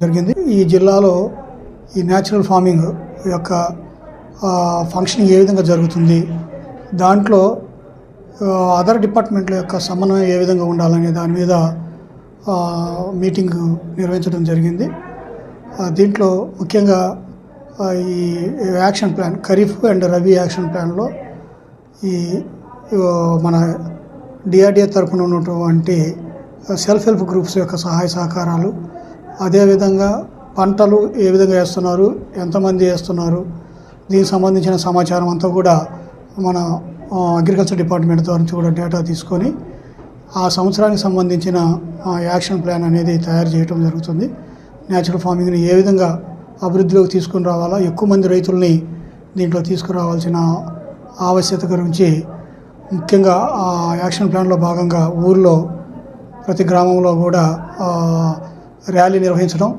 జరిగింది. ఈ జిల్లాలో ఈ న్యాచురల్ ఫార్మింగ్ యొక్క ఫంక్షనింగ్ ఏ విధంగా జరుగుతుంది దాంట్లో అదర్ డిపార్ట్మెంట్ల యొక్క సమన్వయం ఏ విధంగా ఉండాలనే దాని మీద మీటింగ్ నిర్వహించడం జరిగింది. దీంట్లో ముఖ్యంగా ఈ action plan kharif and rabi action ప్లాన్లో ఈ మన డిఆర్డిఏ తరఫున ఉన్నటువంటి సెల్ఫ్ హెల్ప్ గ్రూప్స్ యొక్క సహాయ సహకారాలు అదేవిధంగా పంటలు ఏ విధంగా వేస్తున్నారు ఎంతమంది వేస్తున్నారు దీనికి సంబంధించిన సమాచారం అంతా కూడా మన అగ్రికల్చర్ డిపార్ట్మెంట్ ద్వారా నుంచి కూడా డేటా తీసుకొని ఆ సంవత్సరానికి సంబంధించిన యాక్షన్ ప్లాన్ అనేది తయారు చేయడం జరుగుతుంది. న్యాచురల్ ఫార్మింగ్ని ఏ విధంగా అభివృద్ధిలోకి తీసుకుని రావాలా ఎక్కువ మంది రైతుల్ని దీంట్లో తీసుకురావాల్సిన ఆవశ్యకత గురించి ముఖ్యంగా ఆ యాక్షన్ ప్లాన్లో భాగంగా ఊర్లో ప్రతి గ్రామంలో కూడా ర్యాలీ నిర్వహించడం